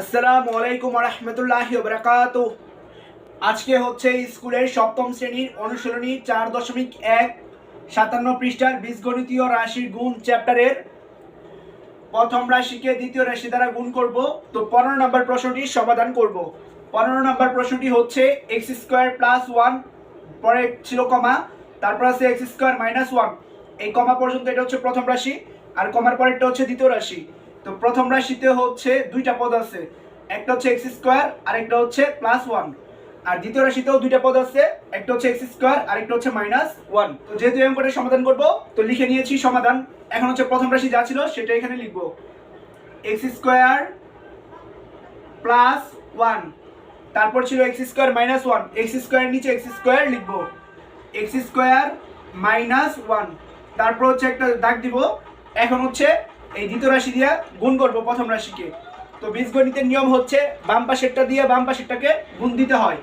আসসালামু আলাইকুম রহমতুল্লাহি বরকাত আজকে হচ্ছে স্কুলের সপ্তম শ্রেণির অনুশীলনী চার দশমিক এক, সাতান্ন পৃষ্ঠার বীজগণিতীয় রাশির গুণ চ্যাপ্টারের প্রথম রাশিকে দ্বিতীয় রাশি দ্বারা গুণ করব। তো পনেরো নম্বর প্রশ্নটির সমাধান করব। পনেরো নম্বর প্রশ্নটি হচ্ছে এক্স স্কোয়ার প্লাস ওয়ান পরে ছিল কমা, তারপর আছে এক্স স্কোয়ার মাইনাস ওয়ান এই কমা পর্যন্ত এটা হচ্ছে প্রথম রাশি, আর কমার পরেরটা হচ্ছে দ্বিতীয় রাশি। তো প্রথম রাশিতে হচ্ছে দুইটা পদ আছে। একটা হচ্ছে এক্স স্কোয়ার আর একটা হচ্ছে প্লাস ওয়ান আর দ্বিতীয় রাশিতেও দুইটা পদ আছে, একটা হচ্ছে এক্স স্কোয়ার আর একটা হচ্ছে মাইনাস ওয়ান তো যেহেতু এই অঙ্কটা সমাধান করব, তো লিখে নিয়েছি সমাধান। এখন হচ্ছে প্রথম রাশি যা ছিল, সেটা এখানে লিখব। এক্স স্কোয়ার প্লাস ওয়ান তারপর ছিল x square minus one x square নিচে এক্স স্কোয়ার লিখব। এক্স স্কোয়ার মাইনাস ওয়ান তারপর হচ্ছে একটা দাগ দিব। এখন হচ্ছে এই দ্বিতীয় রাশি দিয়ে গুণ করব প্রথম রাশিকে। তো বীজগণিতের নিয়ম হচ্ছে বাম পাশেরটা দিয়ে বাম পাশেরটাকে গুণ দিতে হয়।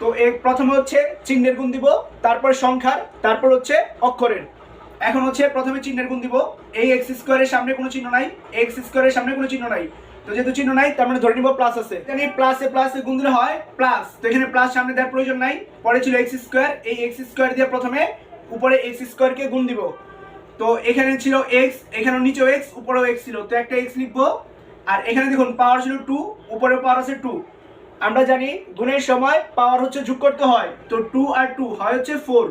তো এর প্রথমে হচ্ছে চিহ্নের গুণ দিব, তারপর সংখ্যার, তারপর হচ্ছে অক্ষরের। এখন হচ্ছে প্রথমে চিহ্নের গুণ দিব। এই এক্স স্কোয়ারের সামনে কোনো চিহ্ন নাই এক্স স্কোয়ারের সামনে কোনো চিহ্ন নাই। তো যেহেতু চিহ্ন নাই, তার মানে ধরে নিব প্লাস আছে। এখানে প্লাসে প্লাসে গুণ দিলে হয় প্লাস তো এখানে প্লাস সামনে দেওয়ার প্রয়োজন নাই। পরে ছিল এক্স স্কোয়ার এই এক্স স্কোয়ার দিয়ে প্রথমে উপরে এক্স স্কোয়ারকে গুণ দিব। তো এখানে ছিল এক্স এখানে নিচেও এক্স উপরেও এক্স ছিল। তো একটা এক্স লিখব, আর এখানে দেখুন পাওয়ার ছিল টু উপরে পাওয়ার আছে টু আমরা জানি গুণের সময় পাওয়ার হচ্ছে যোগ করতে হয়। তো টু আর টু হয় হচ্ছে ফোর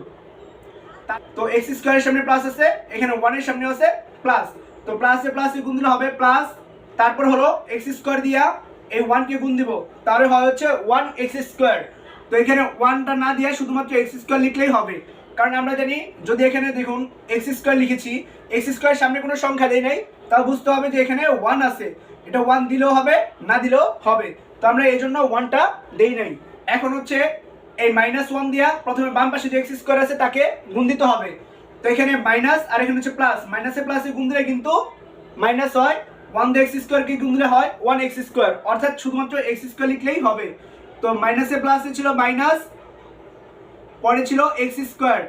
তো এক্স স্কোয়ারের সামনে প্লাস আছে, এখানে ওয়ানের সামনে আছে প্লাস তো প্লাসে প্লাসে গুণ দিলে হবে প্লাস তারপর হলো এক্স স্কোয়ার দিয়া এই ওয়ানকে গুণ দিব। তাহলে হয় হচ্ছে ওয়ান এক্স স্কোয়ার তো এখানে ওয়ানটা না দিয়ে শুধুমাত্র এক্স স্কোয়ার লিখলেই হবে। কারণ আমরা জানি, যদি এখানে দেখুন এক্স স্কোয়ার লিখেছি এক্স স্কোয়ার সামনে কোনো সংখ্যা দেয় নাই, তাও বুঝতে হবে যে এখানে ওয়ান আছে। এটা ওয়ান দিলেও হবে, না দিলেও হবে। তো আমরা এই জন্য ওয়ানটা দেই নাই। এখন হচ্ছে এই মাইনাস ওয়ান দিয়া প্রথমে বাম পাশে যে এক্স স্কোয়ার আছে, তাকে গুণ দিতে হবে। তো এখানে মাইনাস আর এখানে হচ্ছে প্লাস মাইনাসে প্লাসে গুণ দিলে কিন্তু মাইনাস হয়। ওয়ান দিয়ে এক্স স্কোয়ারকে গুণ দিলে হয় ওয়ান এক্স স্কোয়ার অর্থাৎ শুধুমাত্র এক্স স্কোয়ার লিখলেই হবে। তো মাইনাসে প্লাসে ছিল মাইনাস পরে ছিল এক্স স্কোয়ার।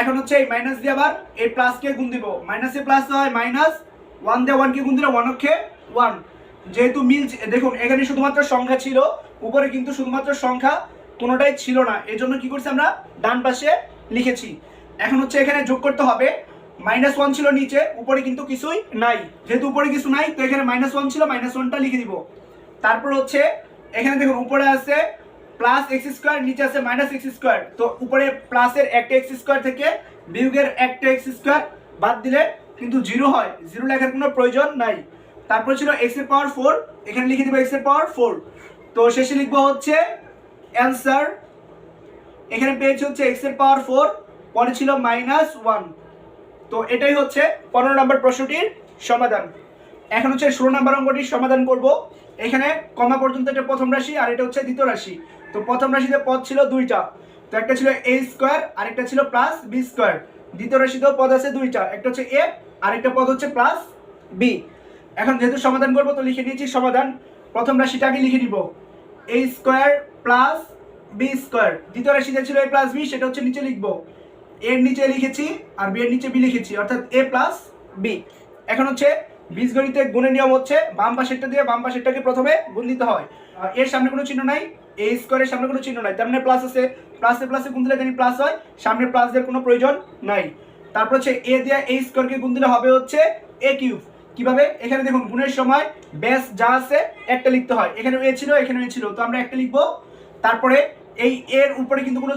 এখন হচ্ছে এই মাইনাস দিয়ে আবার এই প্লাসকে গুণ দিব। মাইনাসে প্লাস হয় মাইনাস ওয়ান দিয়ে ওয়ানকে গুণ দিলে ওয়ান অক্ষে ওয়ান যেহেতু মিল দেখুন, এখানে শুধুমাত্র সংখ্যা ছিল, উপরে কিন্তু শুধুমাত্র সংখ্যা কোনোটাই ছিল না। এই জন্য কি করছি আমরা? ডান পাশে লিখেছি। এখন হচ্ছে এখানে যোগ করতে হবে। মাইনাস ওয়ান ছিল নিচে, উপরে কিন্তু কিছুই নাই। যেহেতু উপরে কিছু নাই, তো এখানে মাইনাস ওয়ান ছিল মাইনাস ওয়ানটা লিখে দিব। তারপর হচ্ছে, এখানে দেখুন, উপরে আছে প্লাস এক্স স্কোয়ার নিচে আছে মাইনাস এক্স স্কোয়ার তো উপরে প্লাসের একটা এক্স স্কোয়ার থেকে বিয়োগের একটা এক্স স্কোয়ার বাদ দিলে কিন্তু জিরো হয়। জিরো লেখার কোনো প্রয়োজন নাই। তারপর ছিল এক্সের পাওয়ার ফোর এখানে লিখে দিব এক্সের পাওয়ার ফোর তো শেষে লিখব হচ্ছে অ্যান্সার এখানে পেয়েছি হচ্ছে এক্সের পাওয়ার ফোর পরে ছিল মাইনাস ওয়ান তো এটাই হচ্ছে পনেরো নম্বর প্রশ্নটির সমাধান। এখন হচ্ছে ষোলো নম্বর অঙ্কটির সমাধান করব। এখানে কমা পর্যন্ত এটা প্রথম রাশি আর এটা হচ্ছে দ্বিতীয় রাশি। তো প্রথম রাশিতে পদ ছিল দুইটা। তো একটা ছিল এ স্কোয়ার আর একটা ছিল প্লাস বি স্কোয়ার দ্বিতীয় রাশিতেও পদ আছে দুইটা, একটা হচ্ছে এ আর একটা পদ হচ্ছে প্লাস বি এখন যেহেতু সমাধান করব, তো লিখে নিয়েছি সমাধান। প্রথম রাশিটা আগে লিখে নিব a square plus b square দ্বিতীয় রাশিতে ছিল এ প্লাস বি সেটা হচ্ছে নিচে লিখব। এর নিচে লিখেছি আর বি এর নিচে বি লিখেছি, অর্থাৎ এ প্লাস বি এখন হচ্ছে বীজগণিতে গুণের নিয়ম হচ্ছে বাম পাশেরটা দিয়ে বাম পাশেরটাকে প্রথমে গুণ দিতে হয়। এর সামনে কোনো চিহ্ন নাই। এ স্কোয়ারের সামনে কোনো চিহ্ন নাই। তার মানে প্লাস আছে। প্লাসে প্লাসে গুণ দিলে প্লাস হয়। সামনে প্লাস দেওয়ার কোনো প্রয়োজন নাই। তারপর হচ্ছে এ দিয়ে এই স্কোয়ারকে গুণ দিলে হবে হচ্ছে এ কিউব কীভাবে? এখানে দেখুন, গুণের সময় বেস যা আছে, একটা লিখতে হয়। এখানে এ ছিল এখানে এ ছিল। তো আমরা একটা লিখব। তারপরে এই এর উপরে কিন্তু কোনো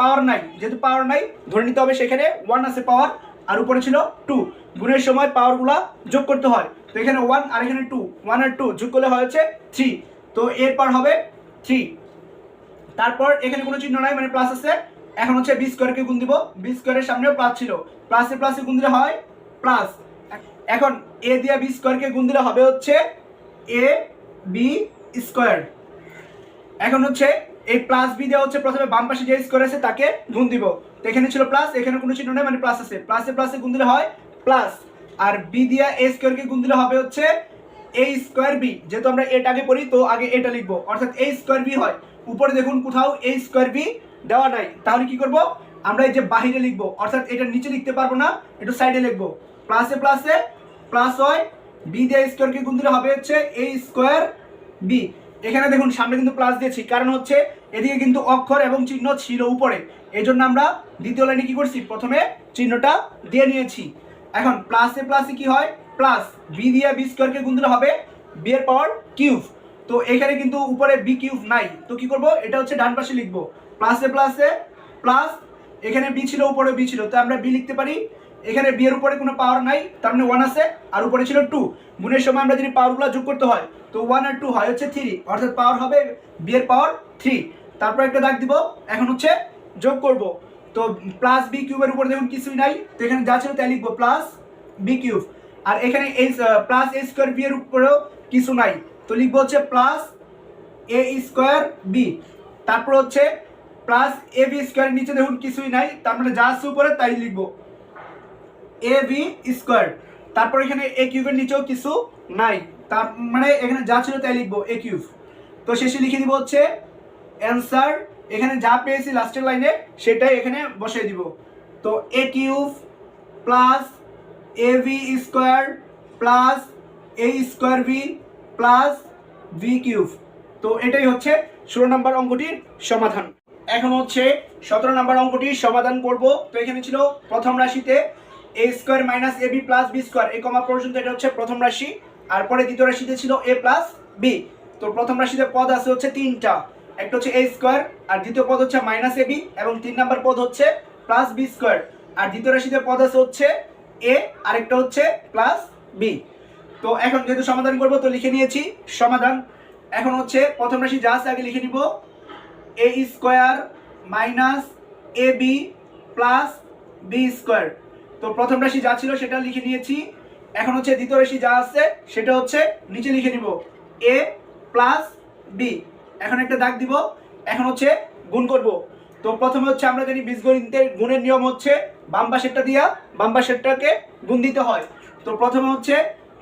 পাওয়ার নাই। যেহেতু পাওয়ার নাই, ধরে নিতে হবে সেখানে ওয়ান আছে পাওয়ার আর উপরে ছিল টু গুণের সময় পাওয়ারগুলা যোগ করতে হয়। তো এখানে ওয়ান আর এখানে টু ওয়ান আর টু যোগ করলে হয় হচ্ছে থ্রি তো এর পার হবে থ্রি। তারপর এখানে কোনো চিহ্ন নাই মানে প্লাস আছে। এখন হচ্ছে বি স্কোয়ারকে গুণ দিব। বি স্কোয়ারের সামনেও প্লাস ছিল। প্লাসে প্লাসে গুণ দিলে হয় প্লাস এখন এ দিয়ে বি স্কোয়ারকে গুণ দিলে হবে হচ্ছে এ বি স্কোয়ার এখন হচ্ছে এই প্লাস বি দেওয়া হচ্ছে প্রথমে বাম পাশে যে স্কোয়ার আছে তাকে গুণ দিব। এখানে ছিল প্লাস এখানে কোনো চিহ্ন নেই মানে প্লাস আছে। প্লাসে প্লাসে গুণ দিলে হয় প্লাস আর বি দিয়া এ স্কোয়ারকে গুণ দিলে হবে হচ্ছে এ স্কোয়ার বি যেহেতু আমরা এটা আগে পড়ি, তো আগে এটা লিখব। অর্থাৎ এ স্কোয়ার বি হয়। উপরে দেখুন কোথাও এ স্কোয়ার বি দেওয়া নাই। তাহলে কি করব? আমরা এই যে বাহিরে লিখব, অর্থাৎ এটা নিচে লিখতে পারব না, একটু সাইডে লিখব। প্লাসে প্লাসে প্লাস হয় বি দিয়ে স্কোয়ারকে গুণ দিলে হবে হচ্ছে এ স্কোয়ার বি এখানে দেখুন, সামনে কিন্তু প্লাস দিয়েছি। কারণ হচ্ছে এদিকে কিন্তু অক্ষর এবং চিহ্ন ছিল উপরে। এই জন্য আমরা দ্বিতীয় লাইনে কি করছি? প্রথমে চিহ্নটা দিয়ে নিয়েছি। এখন প্লাসে প্লাসে কি হয়? প্লাস বি দিয়ে বি স্কোয়ারকে গুণ দিলে হবে বি এর পাওয়ার কিউব তো এখানে কিন্তু উপরে বি কিউব নাই। তো কি করব? এটা হচ্ছে ডান পাশে লিখব। প্লাসে প্লাসে প্লাস এখানে বি ছিল, উপরে বি ছিল। তো আমরা বি লিখতে পারি। এখানে বি এর উপরে কোনো পাওয়ার নাই। তার মানে ওয়ান আছে, আর উপরে ছিল টু গুণের সময় আমরা যদি পাওয়ারগুলো যোগ করতে হয়, তো ওয়ান আর টু হয় হচ্ছে থ্রি অর্থাৎ পাওয়ার হবে বি এর পাওয়ার থ্রি তারপর একটা দাগ দিব। এখন হচ্ছে যোগ করব। তো প্লাস বি কিউবের উপরে দেখুন কিছুই নাই। তো এখানে যা ছিল তাই লিখব। প্লাস বি কিউব আর এখানে এই প্লাস এ স্কোয়ার বি এর উপরেও কিছু নাই। তো লিখব হচ্ছে প্লাস এ স্কোয়ার বি তারপর হচ্ছে প্লাস এ বি স্কোয়ার নিচে দেখুন কিছুই নাই, তার মানে যা আছে উপরে তাই লিখব। এ বি স্কোয়ার তারপর এখানে এ কিউবের নিচেও কিছু নাই, তার মানে এখানে যা ছিল তাই লিখব এ কিউব তো শেষে লিখে দিব হচ্ছে অ্যান্সার এখানে যা পেয়েছি লাস্টের লাইনে সেটাই এখানে বসিয়ে দিব। তো a cube plus a b square plus a square b plus b cube তো এটাই হচ্ছে ষোলো নম্বর অঙ্কটির সমাধান। এখন হচ্ছে সতেরো নম্বর অঙ্কটির সমাধান করব। তো এখানে ছিল প্রথম রাশিতে a square minus a b plus b square এই কমা পর্যন্ত এটা হচ্ছে প্রথম রাশি। আর পরে দ্বিতীয় রাশিতে ছিল এ প্লাস বি তো প্রথম রাশিতে পদ আছে হচ্ছে তিনটা। একটা হচ্ছে এ স্কোয়ার আর দ্বিতীয় পদ হচ্ছে মাইনাস এ বি এবং তিন নম্বর পদ হচ্ছে প্লাস বি স্কোয়ার আর দ্বিতীয় রাশিতে পদ আছে হচ্ছে এ আরেকটা হচ্ছে প্লাস বি তো এখন যেহেতু সমাধান করব, তো লিখে নিয়েছি সমাধান। এখন হচ্ছে প্রথম রাশি যা আছে, আগে লিখে নিব। A square minus a b plus b square তো প্রথম রাশি যা ছিল, সেটা লিখে নিয়েছি। এখন হচ্ছে দ্বিতীয় রাশি যা আছে, সেটা হচ্ছে নিচে লিখে নিব। এ প্লাস বি এখন একটা দাগ দিব। এখন হচ্ছে গুণ করব। তো প্রথমে হচ্ছে আমরা জানি বীজগণিতের গুণের নিয়ম হচ্ছে বাম পাশেরটা দিয়া বাম পাশেরটাকে গুণ দিতে হয়। তো প্রথমে হচ্ছে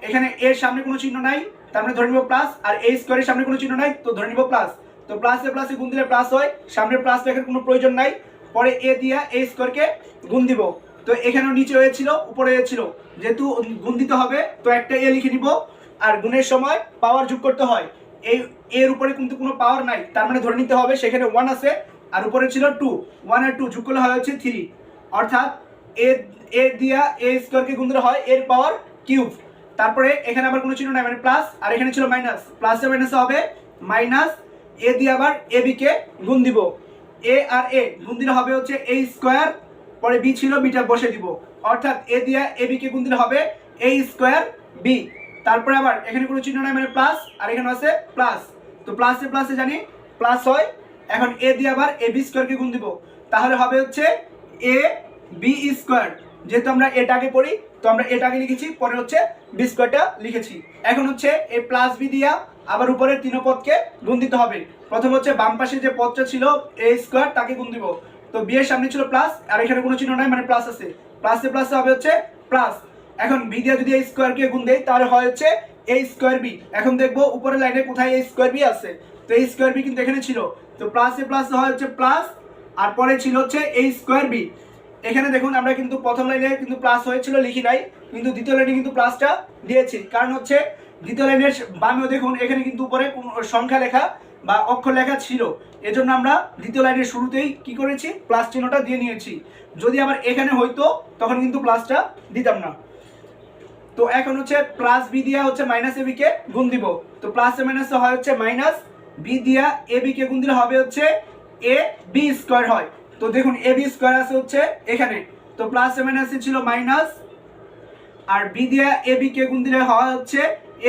এখানে এর সামনে কোনো চিহ্ন নাই, তার মানে ধরে নিব প্লাস আর এই স্কোয়ারের সামনে কোনো চিহ্ন নাই, তো ধরে নিব প্লাস তো প্লাসে প্লাসে গুণ দিলে প্লাস হয়, সামনে প্লাস লেখার কোনো প্রয়োজন নাই, পরে এ দিয়া এই স্কোয়ারকে গুণ দিব। তো এখানেও নিচে হয়েছিল, উপরে হয়েছিল। যেহেতু গুণ দিতে হবে, তো একটা এ লিখে নিব, আর গুণের সময় পাওয়ার যোগ করতে হয়। এই এর উপরে কিন্তু কোনো পাওয়ার নাই, তার মানে ধরে নিতে হবে, সেখানে ওয়ান আছে আর উপরে ছিল টু ওয়ান আর টু যোগ করলে হয় হচ্ছে থ্রি অর্থাৎ এ এ দিয়া এ স্কোয়ারকে গুণ দিলে হয় এর পাওয়ার কিউব তারপরে এখানে আবার কোনো চিহ্ন নাই মানে প্লাস আর এখানে ছিল মাইনাস প্লাসে মাইনাসে হবে মাইনাস এ দিয়ে আবার এ বি কে গুণ দিব। এ আর এ গুণ দিলে হবে হচ্ছে এ স্কোয়ার পরে বি ছিল বিটা বসে দিব। অর্থাৎ এ দিয়া এ বি কে গুণ দিলে হবে এ স্কোয়ার বি তারপরে আবার এখানে কোনো চিহ্ন নাই মানে প্লাস আর এখানে আছে প্লাস তো প্লাসে প্লাসে জানি প্লাস হয় এখন এ দিয়ে আবার এ বি স্কোয়ারকে গুণ দিব। তাহলে হবে হচ্ছে এ বি স্কোয়ার যেহেতু আমরা এটাকে পড়ি, তো আমরা এটাকে লিখেছি, পরে হচ্ছে বি স্কোয়ারটা লিখেছি। এখন হচ্ছে এ প্লাস বি দিয়া আবার উপরে তিন পদকে গুণ দিতে হবে। প্রথম হচ্ছে বাম পাশে যে পদটা ছিল, এ স্কোয়ার তাকে গুণ দিব। তো বি এর সামনে ছিল প্লাস আর এখানে কোনো চিহ্ন নাই মানে প্লাস আছে। প্লাসে প্লাসে হবে হচ্ছে প্লাস এখন বি দিয়ে যদি এই স্কোয়ারকে গুণ দেই, তাহলে হয় হচ্ছে এই স্কোয়ার বি এখন দেখব উপরের লাইনে কোথায় এই স্কোয়ার বি আছে। তো এই স্কোয়ার বি কিন্তু এখানে ছিল। তো প্লাসে প্লাসে হয় হচ্ছে প্লাস আর পরে ছিল হচ্ছে এই স্কোয়ার বি এখানে দেখুন আমরা কিন্তু প্রথম লাইনে কিন্তু প্লাস হয়েছিল, লিখি নাই, কিন্তু দ্বিতীয় লাইনে কিন্তু প্লাসটা দিয়েছি। কারণ হচ্ছে দ্বিতীয় লাইনের বামেও দেখুন, এখানে কিন্তু উপরে কোনো সংখ্যা লেখা বা অক্ষর লেখা ছিল। এজন্য আমরা দ্বিতীয় লাইনের শুরুতেই কি করেছি? প্লাস চিহ্নটা দিয়ে নিয়েছি। যদি আবার এখানে হইতো, তখন কিন্তু প্লাসটা দিতাম না। তো এখন হচ্ছে প্লাস বি দিয়া হচ্ছে মাইনাস এ বি কে গুণ দিব। তো প্লাস এ মাইনাস হয় হচ্ছে মাইনাস বি দিয়া এ বি কে গুণ দিলে হবে হচ্ছে এ বি স্কোয়ার হয়। তো দেখুন, এ বি স্কোয়ার আছে হচ্ছে এখানে। তো প্লাস এ মাইনাস ছিল মাইনাস, আর বি দিয়া এ বি কে গুণ দিলে হয় হচ্ছে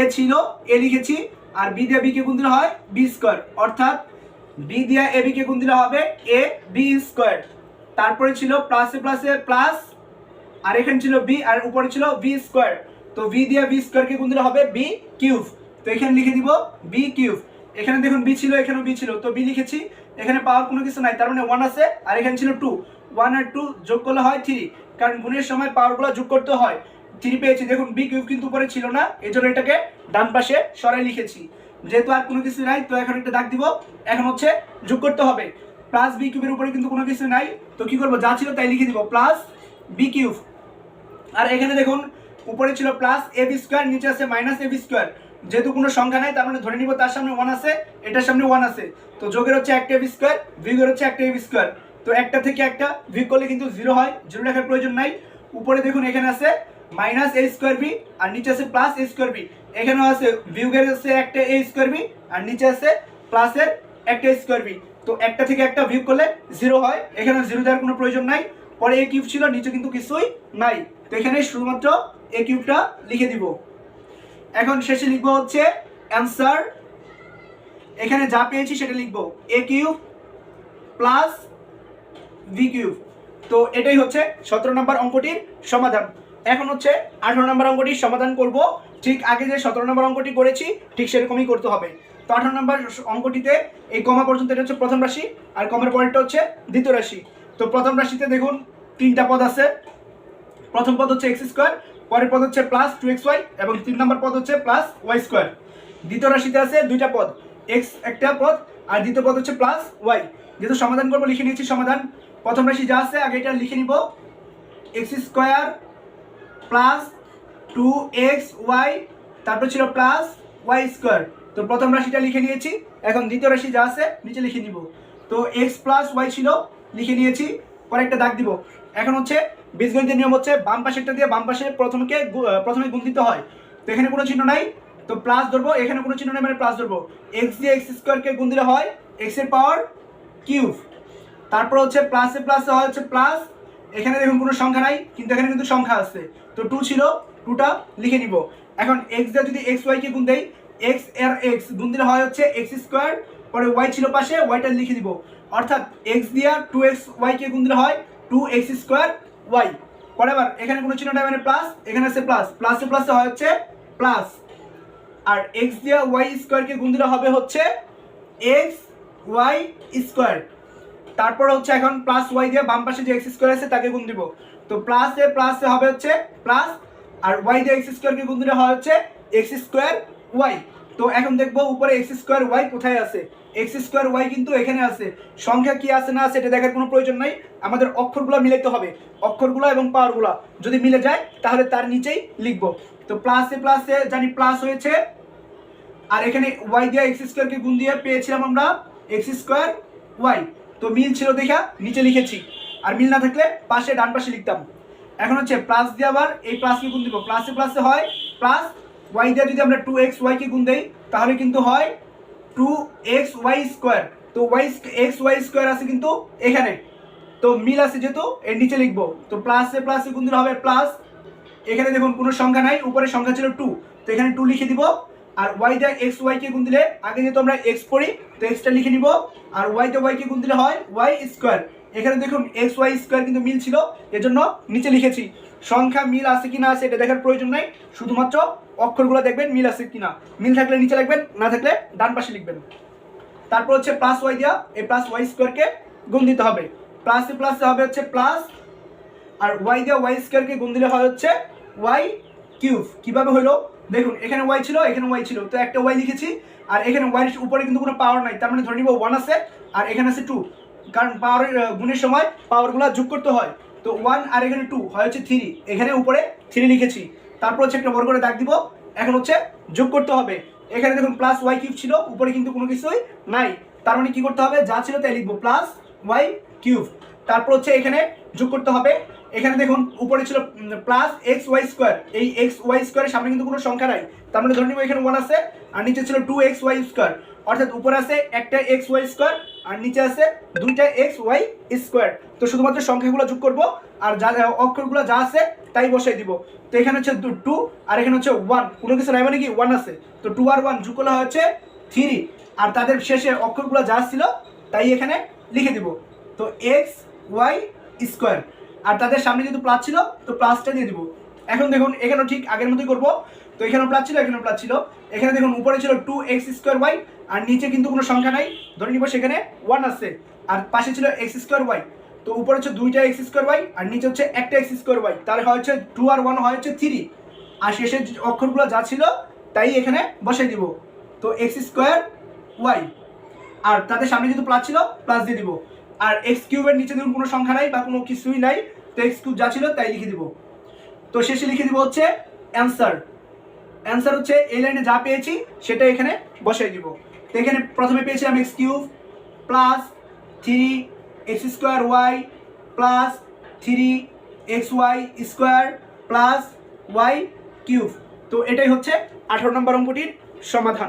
এ ছিল, এ লিখেছি, আর বি দিয়া বি কে গুণ দিলে হয় বি স্কোয়ার। অর্থাৎ বি দিয়া এ বি কে গুণ দিলে হবে এ বি স্কোয়ার। তারপরে ছিল প্লাসে প্লাসে প্লাস, আর এখানে ছিল বি, আর উপরে ছিল বি স্কোয়ার। তো ভি দিয়ে বি স্কোয়ারকে গুণ দিলে হবে বি কিউব। তো এখানে লিখে দিব বি কিউব। এখানে দেখুন বি ছিল, এখানেও বি ছিল। তো বি লিখেছি, এখানে পাওয়ার কোনো কিছু নাই, তার মানে ওয়ান আছে, আর এখানে ছিল টু ওয়ান আর টু যোগ করলে হয় থ্রি কারণ গুণের সময় পাওয়ারগুলো যোগ করতে হয়। থ্রি পেয়েছি, দেখুন বি কিউব কিন্তু উপরে ছিল না এই জন্য এটাকে ডান পাশে সরাই লিখেছি। যেহেতু আর কোনো কিছু নাই, তো এখন একটা দাগ দিব, এখন হচ্ছে যোগ করতে হবে। প্লাস বি কিউবের উপরে কিন্তু কোনো কিছু নাই, তো কি করব, যা ছিল তাই লিখে দিব প্লাস বি কিউব। আর এখানে দেখুন, উপরে ছিল প্লাস এ বি স্কোয়ার নিচে আছে মাইনাস এ বি স্কোয়ার যেহেতু কোনো সংখ্যা নাই, তার মানে ধরে নিব তার সামনে ওয়ান আছে, এটার সামনে ওয়ান আছে। তো যোগের হচ্ছে একটা স্কোয়ার বিয়োগের হচ্ছে একটা স্কোয়ার তো একটা থেকে একটা বিয়োগ করলে কিন্তু জিরো হয় জিরো রাখার প্রয়োজন নাই। উপরে দেখুন এখানে আছে মাইনাস এ স্কোয়ার বি আর নিচে আছে প্লাস এ স্কোয়ার বি এখানেও আছে বিয়োগের আছে একটা এ স্কোয়ার বি আর নিচে আছে প্লাসের একটা স্কোয়ার বি তো একটা থেকে একটা বিয়োগ করলে জিরো হয়, এখানে জিরো দেওয়ার কোনো প্রয়োজন নাই। পরে এ কিউব ছিল, নিচে কিন্তু কিছুই নাই। তো এখানে শুধুমাত্র এ কিউবটা লিখে দিব। এখন শেষে লিখব হচ্ছে অ্যান্সার। এখানে যা পেয়েছি সেটা লিখব। A cube plus b cube. তো এটাই হচ্ছে সতেরো নম্বর অঙ্কটির সমাধান। এখন হচ্ছে আঠারো নম্বর অঙ্কটির সমাধান করব। ঠিক আগে যে সতেরো নম্বর অঙ্কটি করেছি, ঠিক সেরকমই করতে হবে। তো আঠারো নম্বর অঙ্কটিতে এই কমা পর্যন্ত এটা হচ্ছে প্রথম রাশি, আর কমের পরেরটা হচ্ছে দ্বিতীয় রাশি। তো প্রথম রাশিতে দেখুন তিনটা পদ আছে। প্রথম পদ হচ্ছে এক্স স্কোয়ার পরের পদ হচ্ছে প্লাস টু এক্স ওয়াই এবং তিন নম্বর পদ হচ্ছে প্লাস ওয়াই স্কোয়ার দ্বিতীয় রাশিতে আছে দুইটা পদ এক্স একটা পদ আর দ্বিতীয় পদ হচ্ছে প্লাস ওয়াই যেহেতু সমাধান করব, লিখে নিয়েছি সমাধান। প্রথম রাশি যা আছে, আগে এটা লিখে নিব। X square plus two x y তারপর ছিল প্লাস ওয়াই স্কোয়ার তো প্রথম রাশিটা লিখে নিয়েছি, এখন দ্বিতীয় রাশি যা আছে, নিচে লিখে নিব। তো এক্স প্লাস ওয়াই ছিল, লিখে নিয়েছি, পরে একটা দাগ দিব। এখন হচ্ছে বীজগণিতের নিয়ম হচ্ছে বাম পাশেরটা দিয়ে বাম পাশে প্রথমকে প্রথমে গুণ দিতে হয়। তো এখানে কোনো চিহ্ন নাই। তো প্লাস ধরবো, এখানে কোনো চিহ্ন নেই মানে প্লাস ধরবো। এক্স দিয়ে এক্স স্কোয়ারকে গুণ দিলে হয় এক্সের পাওয়ার কিউব তারপর হচ্ছে প্লাসে প্লাসে হয় হচ্ছে প্লাস এখানে দেখুন কোনো সংখ্যা নাই, কিন্তু এখানে কিন্তু সংখ্যা আছে। তো টু ছিল টুটা লিখে নিব। এখন এক্স দিয়ে যদি এক্স ওয়াইকে গুণ দেই এক্সের এক্স গুণ দিলে হয় হচ্ছে এক্স স্কোয়ার পরে ওয়াই ছিল পাশে ওয়াইটা লিখে দিব অর্থাৎ এক্স দিয়া টু এক্স ওয়াইকে গুণ দিলে হয় টু এক্স স্কোয়ার ওয়াই আবার এখানে কোনো চিহ্ন মানে প্লাস এখানে আছে প্লাস প্লাসে প্লাসে হয় হচ্ছে প্লাস আর এক্স দিয়ে ওয়াই স্কোয়ারকে গুণ দিলে হবে হচ্ছে এক্স ওয়াই স্কোয়ার তারপর হচ্ছে এখন প্লাস ওয়াই দিয়ে বাম পাশে যে এক্স স্কোয়ার আছে তাকে গুণ দিব। তো প্লাস এ প্লাস হবে হচ্ছে প্লাস আর ওয়াই দিয়ে এক্স স্কোয়ারকে গুণ দিলে হয় হচ্ছে এক্স স্কোয়ার ওয়াই তো এখন দেখব উপরে এক্স স্কোয়ার ওয়াই কোথায় আছে? এক্স স্কোয়ার ওয়াই কিন্তু এখানে আছে। সংখ্যা কি আছে না আছে এটা দেখার কোনো প্রয়োজন নাই। আমাদের অক্ষরগুলো মিলাইতে হবে। অক্ষরগুলো এবং পাওয়ারগুলো যদি মিলে যায়, তাহলে তার নিচেই লিখব। তো প্লাসে প্লাসে জানি প্লাস হয়েছে। আর এখানে ওয়াই দিয়ে এক্স স্কোয়ারকে গুণ দিয়ে পেয়েছিলাম আমরা এক্স স্কোয়ার ওয়াই তো মিল ছিল দেখা, নিচে লিখেছি। আর মিল না থাকলে পাশে, ডান পাশে লিখতাম। এখন হচ্ছে প্লাস দিয়ে আবার এই প্লাসকে গুণ দিব। প্লাসে প্লাসে হয় প্লাস ওয়াই দিয়ে যদি আমরা টু এক্স ওয়াইকে গুণ দেই, তাহলে কিন্তু হয় টু এক্স ওয়াই স্কোয়ার তো ওয়াই এক্স ওয়াই স্কোয়ার আছে কিন্তু এখানে। তো মিল আছে যেহেতু, এর নিচে লিখব। তো প্লাসে প্লাসে দিলে হবে প্লাস এখানে দেখুন কোনো সংখ্যা নাই উপরে সংখ্যা ছিল টু তো এখানে টু লিখে দিব। আর ওয়াই দিয়ে এক্স ওয়াই কে গুণ দিলে, আগে যেহেতু আমরা এক্স পড়ি, তো এক্সটা লিখে নিব। আর ওয়াই দিয়ে ওয়াই কে গুণ দিলে হয় ওয়াই স্কোয়ার এখানে দেখুন এক্স ওয়াই স্কোয়ার কিন্তু মিল ছিল, এজন্য নিচে লিখেছি। সংখ্যা মিল আছে কি না আছে এটা দেখার প্রয়োজন নাই, শুধুমাত্র অক্ষরগুলো দেখবেন, মিল আছে কি না মিল থাকলে নিচে লিখবেন, না থাকলে ডান পাশে লিখবেন। তারপর হচ্ছে প্লাস ওয়াই দেওয়া এই প্লাস ওয়াই স্কোয়ারকে গুণ দিতে হবে। প্লাসে প্লাসে হবে হচ্ছে প্লাস আর ওয়াই দিয়ে ওয়াই স্কোয়ারকে গুণ দিলে হয় হচ্ছে ওয়াই কিউব কীভাবে হলো দেখুন, এখানে ওয়াই ছিল, এখানে ওয়াই ছিল। তো একটা ওয়াই লিখেছি, আর এখানে ওয়াইয়ের উপরে কিন্তু কোনো পাওয়ার নাই। তার মানে ধরে নিব ওয়ান আছে, আর এখানে আছে টু কারণ পাওয়ারের গুণের সময় পাওয়ারগুলো যোগ করতে হয়। তো ওয়ান আর এখানে টু হয় হচ্ছে থ্রি এখানে উপরে থ্রি লিখেছি। তারপর হচ্ছে একটা বড় করে দাগ দিব। এখন হচ্ছে যোগ করতে হবে। এখানে দেখুন প্লাস ওয়াই কিউব ছিল, উপরে কিন্তু কোনো কিছুই নাই। তার মানে কি করতে হবে? যা ছিল তাই লিখব প্লাস ওয়াই কিউব তারপর হচ্ছে এখানে যোগ করতে হবে। এখানে দেখুন উপরে ছিল প্লাস এক্স ওয়াই স্কোয়ার এই এক্স ওয়াই স্কোয়ারের সামনে কিন্তু কোনো সংখ্যা নাই। তার মানে ধরে নিব এখানে ওয়ান আছে, আর নিচে ছিল টু এক্স ওয়াই স্কোয়ার অর্থাৎ উপরে আছে একটা এক্স ওয়াই স্কোয়ার আর নিচে আছে দুইটা এক্স ওয়াই স্কোয়ার তো শুধুমাত্র সংখ্যাগুলো যোগ করব, আর যা অক্ষরগুলো যা আছে তাই বসাই দিব। তো এখানে হচ্ছে টু আর এখানে হচ্ছে ওয়ান কোনো কিছু নাই মানে কি? ওয়ান আছে। তো টু আর ওয়ান যোগ করলে হচ্ছে থ্রি আর তাদের শেষে অক্ষরগুলো যা ছিল তাই এখানে লিখে দিব। তো এক্স ওয়াই স্কোয়ার আর তাদের সামনে যেহেতু প্লাস ছিল, তো প্লাসটা দিয়ে দিব। এখন দেখুন, এখানেও ঠিক আগের মতোই করব। তো এখানেও প্লাস ছিল, এখানেও প্লাস ছিল। এখানে দেখুন, উপরে ছিল টু এক্স স্কোয়ার ওয়াই আর নিচে কিন্তু কোনো সংখ্যা নাই। ধরে নিব সেখানে ওয়ান আছে। আর পাশে ছিল এক্স স্কোয়ার ওয়াই তো উপরে হচ্ছে দুইটা এক্স স্কোয়ার ওয়াই আর নিচে হচ্ছে একটা এক্স স্কোয়ার ওয়াই তার হয় হচ্ছে টু আর ওয়ান হয় হচ্ছে থ্রি আর শেষের অক্ষরগুলো যা ছিল, তাই এখানে বসাই দিব। তো এক্স স্কোয়ার ওয়াই আর তাদের সামনে যেহেতু প্লাস ছিল প্লাস দিয়ে দিব। আর এক্স কিউবের নিচে ধরুন কোনো সংখ্যা নাই বা কোনো কিছুই নাই, তো এক্স কিউব যা ছিল, তাই লিখে দিব। তো শেষে লিখে দিব হচ্ছে অ্যান্সার অ্যান্সার হচ্ছে এই লাইনে যা পেয়েছি, সেটা এখানে বসাই দিব। এখানে প্রথমে পেয়েছিলাম x cube plus three x square y plus three x y square plus y cube. তো এটাই হচ্ছে আঠারো নম্বর অঙ্কটির সমাধান।